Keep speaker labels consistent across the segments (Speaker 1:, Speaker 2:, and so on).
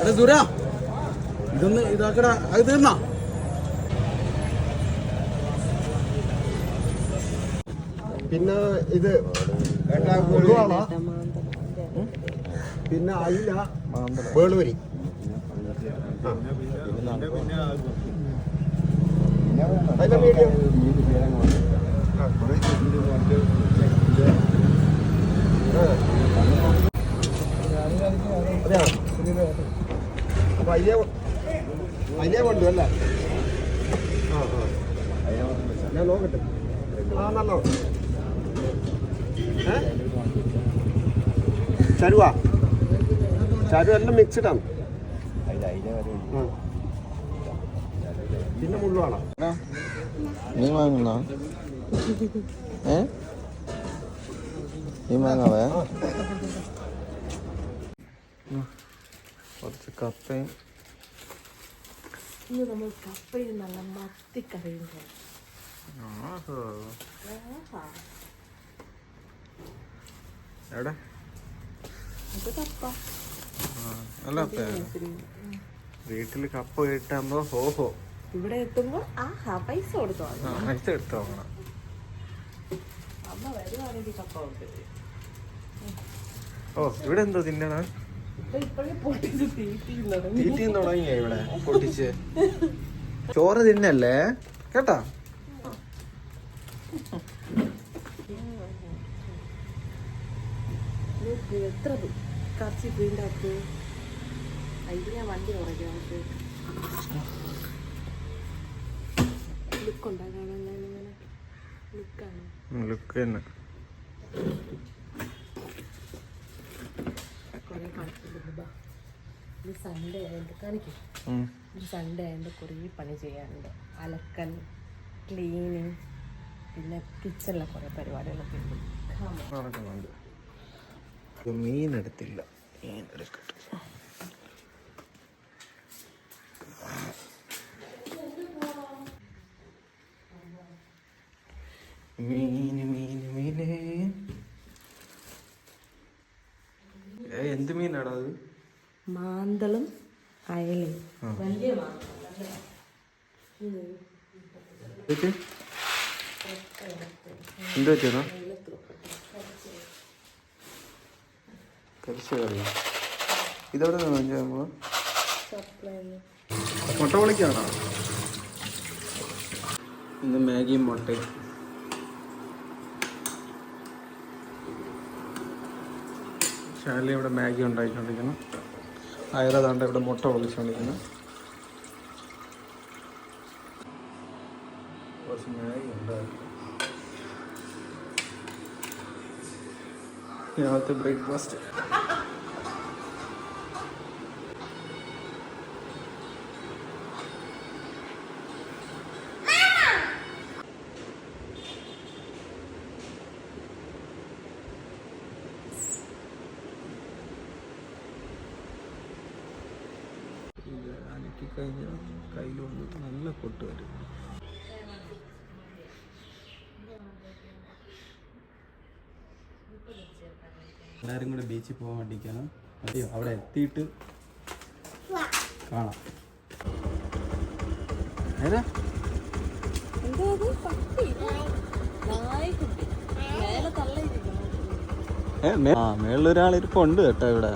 Speaker 1: എടാ ദൂര. ഇതൊന്ന് ഇതാക്കടാ. അത് തീർന്നാ?
Speaker 2: പിന്നെ ഇത് പിന്നെ അയില വേളൂരി. അതിന്റെ മീഡിയം അപ്പൊ അയ്യ അല്ലേ ആ ചരുവാ ചരു എല്ലാം മിക്സ്ഡാണ്. പിന്നെ മുള്ളുവാണോ
Speaker 3: നീ വാങ്ങുന്ന ഏ നീ വാങ്ങാവേ കുറച്ച് കപ്പയും.
Speaker 4: ഇന്ന് നമ്മൾ കപ്പയിൽ നല്ല മത്തിക്കറിയും.
Speaker 3: എവിടെ? അല്ല വീട്ടിൽ കപ്പ കിട്ടുമ്പോ ഹോഹോ
Speaker 4: ഇവിടെ എത്തുമ്പോൾ ആഹാ പൈസ കൊടുത്തു?
Speaker 3: പൈസ എടുത്തോ നോക്കണം
Speaker 4: അമ്മ വരുവാണെങ്കിൽ കപ്പ
Speaker 3: ഓ ഇവിടെ എന്തോ തിന്നണ?
Speaker 4: തീറ്റിയും തുടങ്ങി.
Speaker 3: തീറ്റയും തുടങ്ങിയ ഇവിടെ? പൊട്ടിച്ച്. ചോറ് തിന്നല്ലേ? കേട്ടാ?
Speaker 4: എത്ര കറച്ചി വീണ്ട അതിന് ഞാൻ വണ്ടി കുറയ്ക്കാം ലുക്ക് ഉണ്ടാക്കാൻ ലുക്കാണ്
Speaker 3: ലുക്ക് തന്നെ.
Speaker 4: കുറേ കാണിക്കുന്നുണ്ട് ഇത് സൺഡേ ആയതുകൊണ്ട് കാണിക്കും. ഇത് സൺഡേ ആയതുകൊണ്ട് കുറേ പണി ചെയ്യാനുണ്ട്. അലക്കൽ ക്ലീനിങ് പിന്നെ കിച്ചണിലെ കുറേ പരിപാടികളൊക്കെ ഉണ്ട്.
Speaker 3: നടക്കുന്നുണ്ട്. മീൻ എടുത്തില്ല. മീൻ എടുക്കട്ടെ. മീന് എന്ത് വെച്ചതാ കരിച്ച കറി ഇതെവിടെ നിന്ന് വാങ്ങിച്ചത് നമ്മൾ? മുട്ട പൊളിക്കാണോ? ഇന്ന് മാഗിയും മുട്ടയും. ശാലി ഇവിടെ മാഗി ഉണ്ടാക്കിക്കൊണ്ടിരിക്കുന്നു അയറതാണ്ട് ഇവിടെ മുട്ട പൊളിച്ചുകൊണ്ടിരിക്കുന്നു കുറച്ച് മാഗി ഉണ്ടാക്കി രാവിലത്തെ ബ്രേക്ക്ഫാസ്റ്റ് ഇത് അനക്കി കഴിഞ്ഞാൽ കയ്യിൽ വന്ന് നല്ല പൊട്ട് വരും.
Speaker 1: എല്ലാവരും കൂടെ ബീച്ചിൽ പോകാൻ വേണ്ടിയിരിക്കാണ് അതെയോ? അവിടെ എത്തിയിട്ട് കാണാം. ഏതാ?
Speaker 3: ഏ മേളിലൊരാളിരിപ്പുണ്ട് കേട്ടോ ഇവിടെ.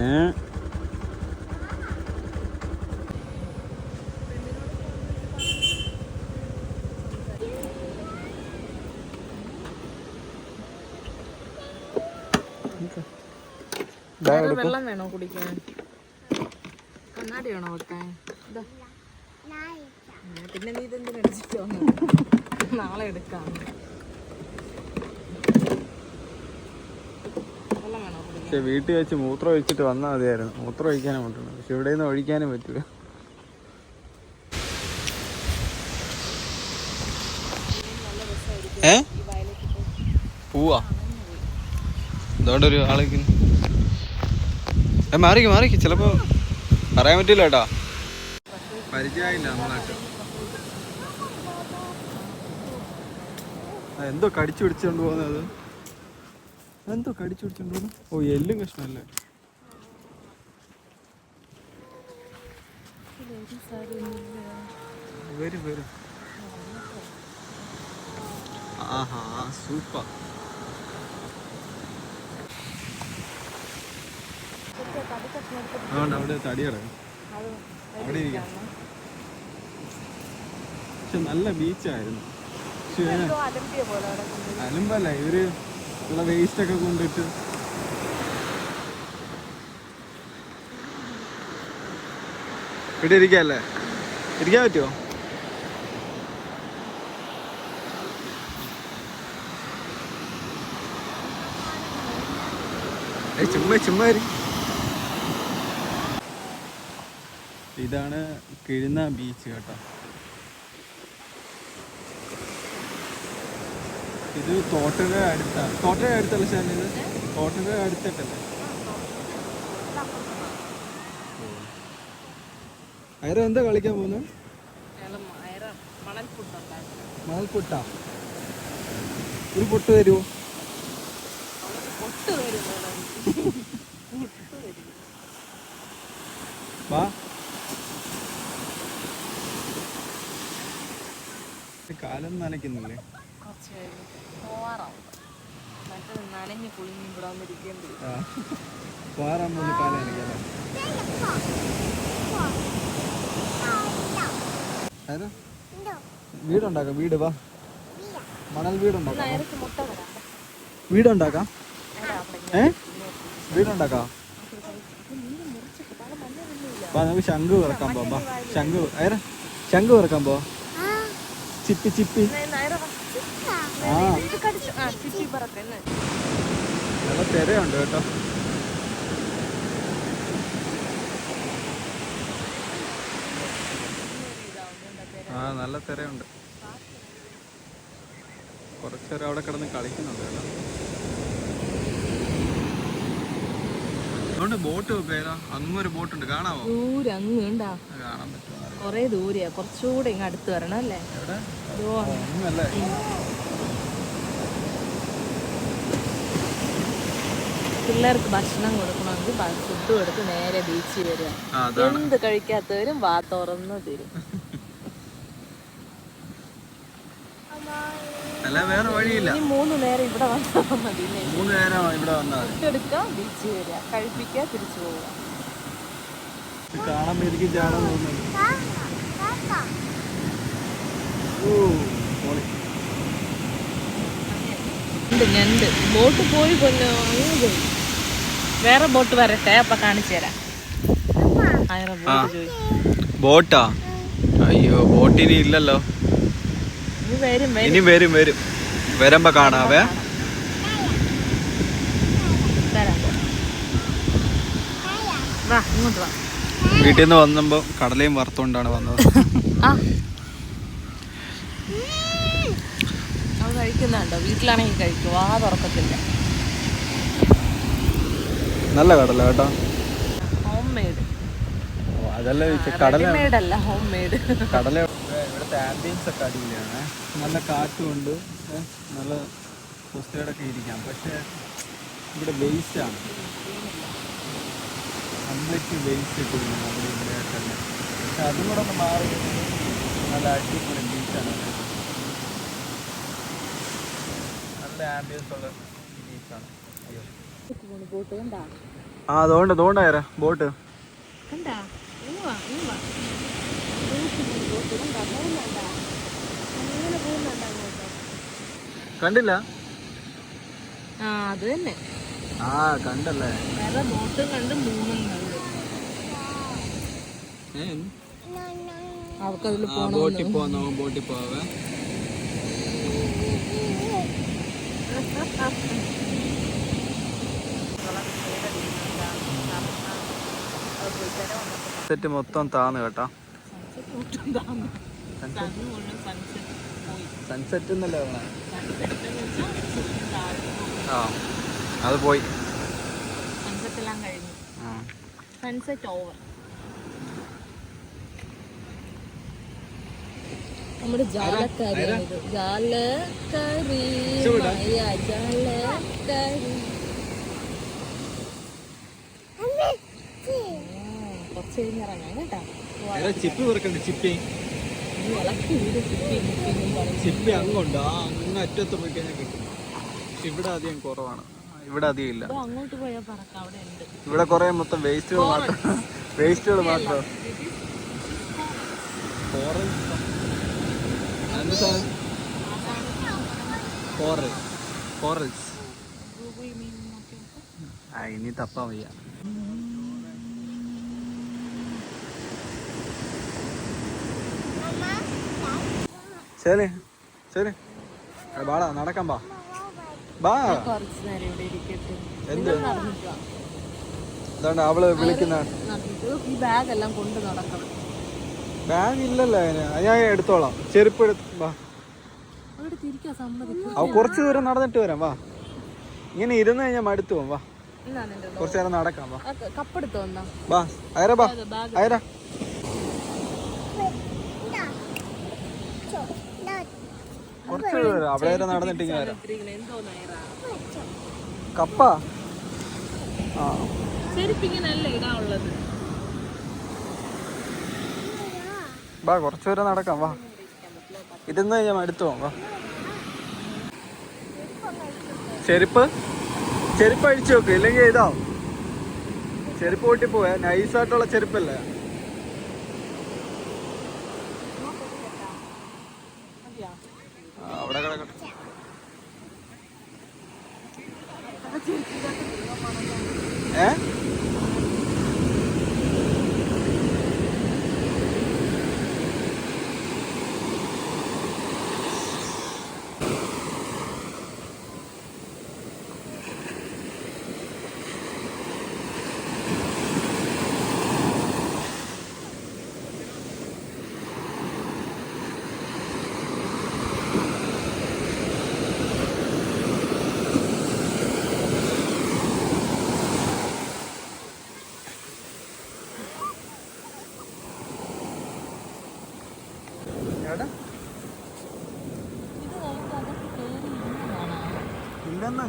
Speaker 3: ഏ
Speaker 4: വെള്ളം വേണോ കുടിക്കാൻ? കണ്ണാടി വേണോ വെക്കാൻ ഇതാ. പിന്നെ നീ ഇതെന്തിനു അടിച്ചിട്ട് വന്നു? നാളെ എടുക്കാം.
Speaker 3: പക്ഷെ വീട്ടിൽ വെച്ച് മൂത്രം ഒഴിച്ചിട്ട് വന്നാൽ മതിയായിരുന്നു. മൂത്രം ഒഴിക്കാനും പറ്റുള്ളൂ പക്ഷെ ഇവിടെ നിന്ന് ഒഴിക്കാനും പറ്റില്ല. ഏ? പൂവാ. ഇതോടെ ഒരു ആളേക്ക് മാറിക്ക് മാറിക്ക് ചിലപ്പോൾ പറയാൻ പറ്റില്ല കേട്ടോ. പരിചയമായില്ല എന്തോ കടിച്ചു പിടിച്ചോണ്ട് പോകുന്നത് എന്തോ കടിച്ചു പിടിച്ചോണ്ട് പോകുന്നു? ഓ എല്ലും കഷ്ണമല്ലേ വരും വരും. ആഹാ സൂപ്പർ. അവിടെ തടി അവിടെ ഇരിക്കാം. പക്ഷെ നല്ല ബീച്ചായിരുന്നു. അലമ്പല്ല ഇവർ ഉള്ള വേസ്റ്റ് ഒക്കെ കൊണ്ടിട്ട്. ഇവിടെ ഇരിക്കല്ലേ? ഇരിക്കാൻ പറ്റുമോ ചുമ്മാ ചുമ്മാ ഇരി. ഇതാണ് കിഴുന്ന ബീച്ച് കേട്ടോ. ഇത് തോട്ടക അടുത്താണ് തോട്ടുക അടുത്തല്ല ശാല ഇത്? തോട്ടുക അടുത്തിട്ടല്ലേ അയറ എന്താ കളിക്കാൻ പോകുന്നത് മണൽപുട്ട ഒരു പൊട്ട് തരുമോ വാ. കാലം നനയ്ക്കുന്നില്ലേ?
Speaker 4: കുറച്ച് പോവാറാവും. മറ്റേ നനഞ്ഞ് കുളിഞ്ഞ് ഇവിടെ വന്നിരിക്കേണ്ടി
Speaker 3: കാലം വീടുണ്ടാക്കാം. വീട് വാ. മണൽ വീടുണ്ടാക്കാം. വീടുണ്ടാക്കാം. ഏ? വീടുണ്ടാക്കാം. നമുക്ക് ശംഖ് പിറക്കാൻ പോവാം. ശംഖ് ശംഖ് പിറക്കാൻ പോവാ. ചിപ്പി ചിപ്പി. ആ. നല്ല തിരയുണ്ട് കേട്ടോ. ആ നല്ല തിരയുണ്ട്. കുറച്ചേരം അവിടെ കിടന്ന് കളിക്കുന്നുണ്ട് കേട്ടോ. അതുകൊണ്ട് ബോട്ട് പേരാ അങ്ങൊരു ബോട്ടുണ്ട്. കാണാമോ
Speaker 4: ദൂരെ അങ്ങ് ഉണ്ടാ
Speaker 3: കാണാൻ പറ്റുമോ
Speaker 4: കൊറേ ദൂരെയാ. കുറച്ചുകൂടെ ഇങ്ങ് അടുത്ത് വരണം അല്ലേ? പിള്ളേർക്ക് ഭക്ഷണം കൊടുക്കണമെങ്കിൽ ഫുഡ് കൊടുത്ത് നേരെ ബീച്ചിൽ വരിക. എന്ത് കഴിക്കാത്തവരും വാ തുറന്ന് തരും.
Speaker 3: വേറെ വഴിയില്ല.
Speaker 4: മൂന്ന് നേരം ഇവിടെ വന്നാൽ മതി?
Speaker 3: മൂന്ന് നേരം ഇവിടെ വന്നാൽ
Speaker 4: എടുക്കുക ബീച്ചിൽ വരിക. കഴിപ്പിക്കുക തിരിച്ചു പോവുക.
Speaker 3: കാണാൻ എനിക്ക് ചാടാൻ തോന്നുന്നു ഓ പൊളി.
Speaker 4: ഉണ്ട് ഞണ്ട് ബോട്ട് പോയി കൊല്ലോ പോയി. വേറെ ബോട്ട് വരട്ടെ അപ്പൊ കാണിച്ചു തരാം. ബോട്ട് അയ്യോ
Speaker 3: ബോട്ട് ഇനി ഇല്ലല്ലോ.
Speaker 4: ഇനി വരും വരും.
Speaker 3: വരുമ്പോ കാണാവേ. വീട്ടിൽ നിന്ന് വന്നപ്പോ കടലയും വറുത്തോണ്ടാണ് വന്നത്
Speaker 4: ആ അത് കഴിക്കുന്നുണ്ടോ? വീട്ടിലാണെങ്കിൽ കഴിക്കും ആ തുറക്കത്തില്ല.
Speaker 3: നല്ല കടല കേട്ടോ.
Speaker 4: ഹോം മെയ്ഡ്
Speaker 3: അതല്ല കടല
Speaker 4: അല്ല ഹോം മെയ്ഡ്
Speaker 3: കടല ഇവിടുത്തെ ആംബിയൻസ് ഒക്കെ അടിപൊളിയാണ്. നല്ല കാറ്റുമുണ്ട്. നല്ല സ്വസ്ഥയോടൊക്കെ ഇരിക്കാം. പക്ഷേ ഇവിടെ വേസ്റ്റാണ്. കംപ്ലീറ്റ് വേസ്റ്റ് ഇട്ടിരിക്കുന്നു നമ്മുടെ ഇവിടെ ആയിട്ടല്ല പക്ഷെ അതും കൂടെ ഒന്ന് മാറി നല്ല അടിപൊളി ബീച്ചാണ് നല്ല ആംബിയൻസ് ഉള്ള ബീച്ചാണ് അയ്യോ.
Speaker 4: ബോട്ട് കണ്ടാ
Speaker 3: ആ അതുകൊണ്ട് അതുകൊണ്ടായിരാ ബോട്ട് കണ്ടില്ല?
Speaker 4: ആ അത് തന്നെ.
Speaker 3: ആ കണ്ടല്ലേ?
Speaker 4: വേറെ ബോട്ടും കണ്ട് മൂന്നും
Speaker 3: ബോട്ടിൽ പോവാൻ ബോട്ടിൽ പോവാവേ. സെറ്റ് മൊത്തം താന്ന് കേട്ടോ. സൺസെറ്റ് എന്നല്ലേ ആ അത് പോയി.
Speaker 4: സൺസെറ്റ് എല്ലാം കഴിഞ്ഞു. സൺസെറ്റ് ഓവർ നമ്മുടെ ജാലക്കാരിയാണ് ഇത് ജാലക്കാരി? മായ കുറച്ച് കേട്ടാ.
Speaker 3: ചിപ്പി പെറുക്കണ്ട് ചിപ്പി? ചിപ്പി അങ്ങുണ്ട് ആ അങ്ങ് അറ്റത്ത് പോയി കഴിഞ്ഞാൽ കിട്ടും. പക്ഷെ ഇവിടെ അധികം കുറവാണ്. ഇവിടെ അധികം ഇല്ല.
Speaker 4: അങ്ങോട്ട് പോയാൽ പറക്കാം അവിടെ ഉണ്ട്.
Speaker 3: ഇവിടെ കുറെ മൊത്തം വേസ്റ്റുകൾ മാത്രം വേസ്റ്റുകൾ മാത്രം. കോറൽ കോറൽസ് ആ ഇനി തപ്പാൻ വയ്യ ശരി ശരി വാടാ നടക്കാൻ പാ ബാ എന്ത്? അവൾ വിളിക്കുന്ന
Speaker 4: ഈ ബാഗ് എല്ലാം കൊണ്ട് നടക്കണം.
Speaker 3: ബാഗ് ഇല്ലല്ലോ അതിന്. ഞാൻ എടുത്തോളാം. ചെരുപ്പ് എടുത്ത് വാ. അവ കുറച്ച് ദൂരം നടന്നിട്ട് വരാം. വാ. ഇങ്ങനെ ഇരുന്ന് കഴിഞ്ഞാൽ മടുത്തു പോകും വാ. കുറച്ച് നേരം നടക്കാം. വാ.
Speaker 4: കപ്പെടുത്തു
Speaker 3: വാ. അയര ബാ അയര കുറച്ച് ദൂരം. അവിടെ വരെ നടന്നിട്ട് ഇങ്ങനെ വരാം. കപ്പ. ആ.
Speaker 4: ആ ചെരുപ്പിങ്ങനല്ല ഇടാനുള്ളത്?
Speaker 3: വാ കുറച്ച് ദൂരം നടക്കാം വാ. ഇതെന്ന് ഞാൻ അടുത്തു വാ. ചെരുപ്പ്? ചെരുപ്പ് അഴിച്ചു നോക്ക് ഇല്ലെങ്കിൽ ഇതാവും. ചെരുപ്പ് പൊട്ടി പോവേ നൈസായിട്ടുള്ള ചെരുപ്പല്ലേ?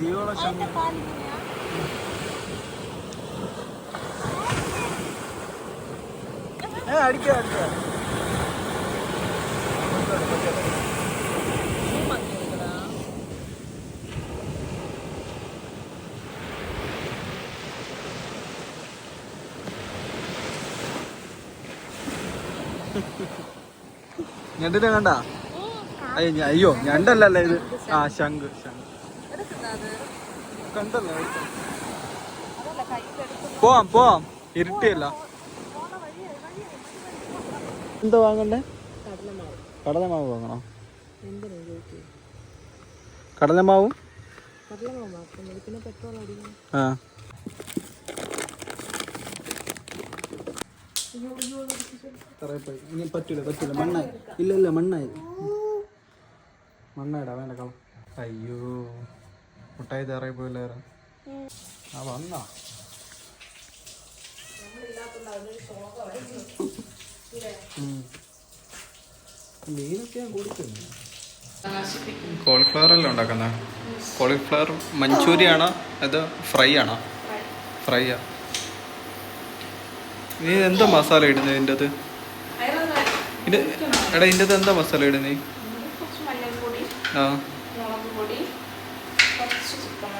Speaker 3: ಜೀವನ
Speaker 4: ಏ ಅಡಿಕೆ ಅಡಿಕೆ
Speaker 3: ഞണ്ടിനെ കണ്ട? അയ്യോ ഞണ്ടല്ലല്ലേ ഇത്? ആ ശംഖ് ശംഖ്. കണ്ടല്ലോ
Speaker 4: അതല്ല, കയ്യിലെടുക്കുന്ന
Speaker 3: പോവാം പോവാം. ഇരുട്ടിയല്ല. എന്താ വാങ്ങണ്ടേ?
Speaker 4: കടലമാവ്.
Speaker 3: കടലമാവ് വാങ്ങണോ? കടലമാവും? ആ. ഇനി പറ്റൂല പറ്റൂല. മണ്ണായി ഇല്ല ഇല്ല മണ്ണായി. മണ്ണായിടാ വേണ്ട കള. അയ്യോ. മുട്ടായി തയ്യാറായി പോയില്ലേറെ ആ വന്നാ. ഉം. മീനൊക്കെ ഞാൻ കൊടുക്കുന്നു കോളിഫ്ലവർ അല്ല ഉണ്ടാക്കുന്നത് കോളിഫ്ലവർ മഞ്ചൂരി ആണോ അത് ഫ്രൈ ആണോ ഫ്രൈ ആ നീ എന്താ മസാല ഇടുന്നത് ഇതിന്റെ അത് ഇത് എടാ ഇതിന്റെ അത് എന്താ മസാല ഇടുന്നേ?
Speaker 4: കുറച്ച് മഞ്ഞൾപ്പൊടി.
Speaker 3: ആ
Speaker 4: മുളക് പൊടി കുറച്ച് ചിക്കൻ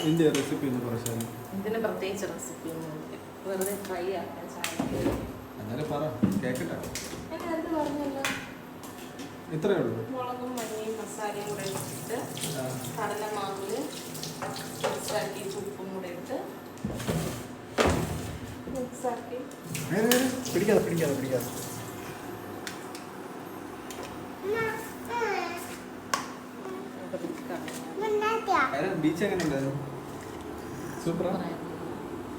Speaker 3: ഇതിന്റെ റെസിപ്പി ഒന്ന് പറഞ്ഞാൽ
Speaker 4: ഇതിന് പ്രത്യേകിച്ച് റെസിപ്പി ഒന്നുമില്ല വെറുതെ ട്രൈ ആക്കാൻ
Speaker 3: അങ്ങനെ പറ കേക്കട്ടെ. ഇത്രയേ ഉള്ളൂ.
Speaker 4: മുളകും മഞ്ഞയും മസാലയും കൂടെ ഇട്ടിട്ട്. കടലമാവിൽ മിക്സാക്കി ഉപ്പും കൂടെ ഇട്ട് മിക്സാക്കി.
Speaker 3: നേരെ, നേരെ. പിടിക്കാതെ പിടിക്കാതെ പിടിക്കാതെ. പിച്ച് എങ്ങനെ സൂപ്പറാ?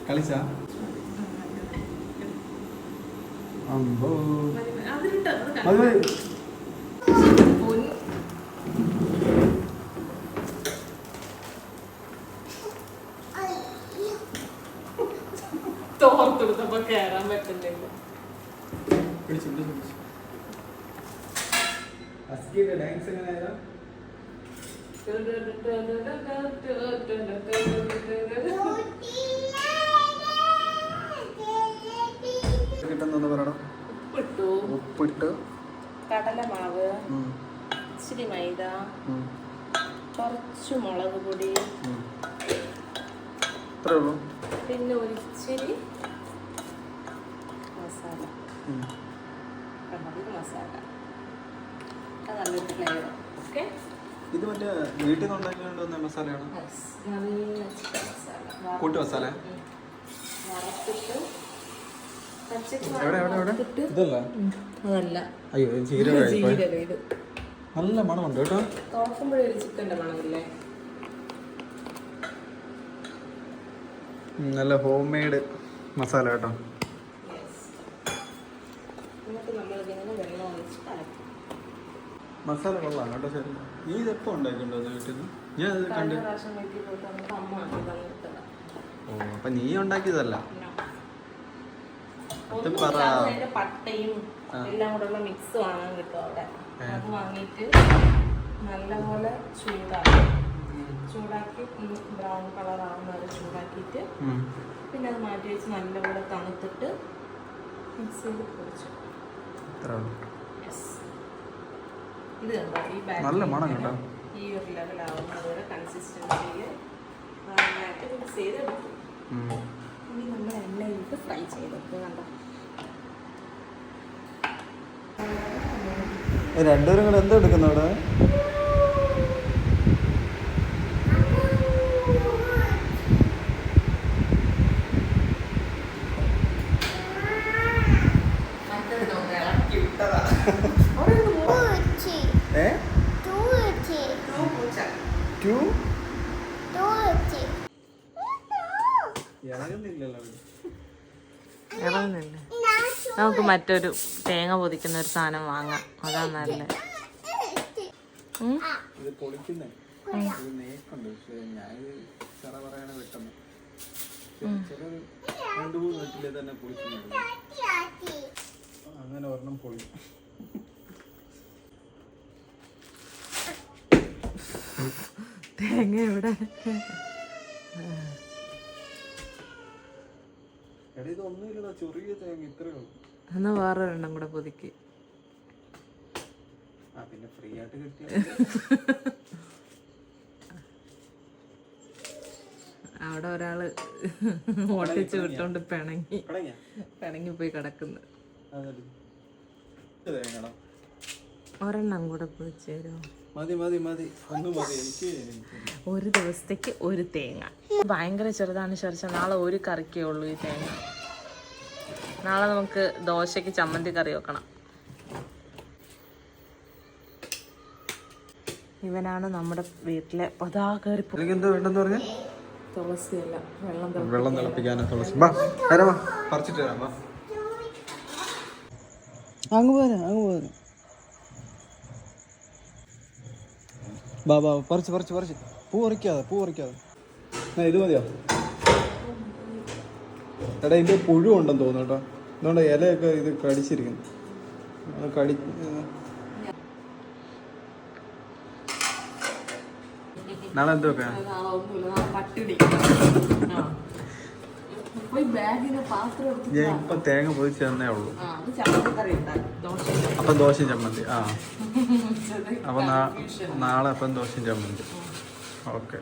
Speaker 3: കളിച്ചാ? അമ്പോ. അത്
Speaker 4: തോർത്തെടുത്തപ്പോ കേറാൻ പറ്റില്ലല്ലോ.
Speaker 3: പിടിച്ചു പിടിച്ചു ഡാൻസ് എങ്ങനെയായിരുന്നു?
Speaker 4: കിട്ടുന്ന പറയണം. ഉപ്പിട്ടു. ഉപ്പിട്ട്. കടലമാവ്. ഇച്ചിരി മൈദ. കുറച്ച് മുളക് പൊടി. പിന്നെ ഒരിച്ചിരി മസാല. മസാല. നല്ല ഫ്ലേവർ
Speaker 3: ഇത് മറ്റേ വീട്ടിൽ നിന്ന് ഉണ്ടാക്കിക്കൊണ്ട് മസാലയാണ് കൂട്ടി മസാല?
Speaker 4: ഉം. വറുത്തിട്ട്
Speaker 3: എവിടെ എവിടെ എവിടെ? ഇതല്ല?
Speaker 4: അതല്ല.
Speaker 3: അയ്യോ
Speaker 4: ജീരകം
Speaker 3: നല്ല മണമുണ്ട് കേട്ടോ.
Speaker 4: ചിക്കന്റെ മണമില്ലേ?
Speaker 3: നല്ല ഹോം മെയ്ഡ് മസാല കേട്ടോ. മസാല കൊള്ളാം കേട്ടോ ശരി നീ ഇതെപ്പോ ഉണ്ടാക്കിയിട്ടുണ്ടോ അത് വീട്ടിൽ നിന്ന് ഞാൻ അത് കണ്ട് ഓ അപ്പൊ നീ ഉണ്ടാക്കിയതല്ല?
Speaker 4: പട്ടയും എല്ലാം കൂടെ മിക്സ് വാങ്ങാൻ കിട്ടും അവിടെ. അത് വാങ്ങിയിട്ട് നല്ലപോലെ ചൂടാക്കി. ചൂടാക്കി ബ്രൗൺ കളർ ആവുന്ന വരെ ചൂടാക്കിയിട്ട് പിന്നെ അത് മാറ്റി വെച്ച് നല്ലപോലെ തണുത്തിട്ട് മിക്സ് ചെയ്ത് പൊടിച്ചു. ഇത് കണ്ടോ ഈ
Speaker 3: നല്ല മണം കേട്ടോ.
Speaker 4: ഈ ഒരു കൺസിസ്റ്റൻസിയിൽ നന്നായിട്ട് മിക്സ് ചെയ്തെടുക്കും
Speaker 3: ഉം.
Speaker 4: ഇനി നമ്മൾ എണ്ണയിലിട്ട് ഫ്രൈ കണ്ടോ
Speaker 3: രണ്ടുപേരും കൂടെ എന്താ എടുക്കുന്നു അവിടെ ഏ ടു ഇറങ്ങുന്നില്ലല്ലോ
Speaker 4: ഇറങ്ങുന്നില്ല നമുക്ക് മറ്റൊരു തേങ്ങ പൊതിക്കുന്ന ഒരു സാധനം വാങ്ങാം. അതാ നല്ല
Speaker 3: അങ്ങനെ ഒരെണ്ണം പൊളി
Speaker 4: തേങ്ങ എവിടെ?
Speaker 3: എടാ ചെറിയ തേങ്ങ ഇത്രയേ ഉള്ളൂ.
Speaker 4: എന്നാ വേറെ ഒരെണ്ണം കൂടെ പൊതുക്കി.
Speaker 3: പിന്നെ ഫ്രീ ആയിട്ട് കിട്ടിയ
Speaker 4: അവിടെ ഒരാൾ ഓട്ടിച്ച് വിട്ടോണ്ട് പിണങ്ങി. പിണങ്ങി പോയി കിടക്കുന്നു. ഒരെണ്ണം കൂടെ പൊതിച്ച് തരുമോ?
Speaker 3: മതി മതി മതി. ഒന്ന് മതി. എനിക്ക് എനിക്ക്
Speaker 4: ഒരു ദിവസത്തേക്ക് ഒരു തേങ്ങ. ഭയങ്കര ചെറുതാണ് ശർച്ച. നാളെ ഒരു കറിക്കേ ഉള്ളൂ ഈ തേങ്ങ. നാളെ നമുക്ക് ദോശയ്ക്ക് ചമ്മന്തി കറി വെക്കണം. ഇവനാണ് നമ്മുടെ വീട്ടിലെ പതാകരി
Speaker 3: എനിക്ക് എന്താ വേണ്ടെന്ന് പറഞ്ഞ?
Speaker 4: തുളസിയല്ല വെള്ളം
Speaker 3: വെള്ളം തിളപ്പിക്കാനും തുളസി? പറിച്ചിട്ട് അങ്ങ് പോരാ അങ്ങ് പോരാ. ബാ ബാ പറിച്ച് പറിച്ച് പറിച്ച്. പൂ പറിക്കാതെ പൂ പറിക്കാതെ. ഇത് മതിയോ? എടാ ഇതിന്റെ പുഴു ഉണ്ടെന്ന് തോന്നുന്നു കേട്ടോ. അതുകൊണ്ട് ഇലയൊക്കെ ഇത് കടിച്ചിരിക്കുന്നു. അത് കടി നാളെ
Speaker 4: എന്തൊക്കെ?
Speaker 3: ഞാൻ ഇപ്പൊ തേങ്ങ പൊതിച്ച് തന്നേ ഉള്ളൂ.
Speaker 4: ദോശ
Speaker 3: അപ്പം ദോശയും ചമ്മന്തി. ആ. അപ്പൊ നാളെ അപ്പം ദോശ ചമ്മന്തി. ഓക്കെ.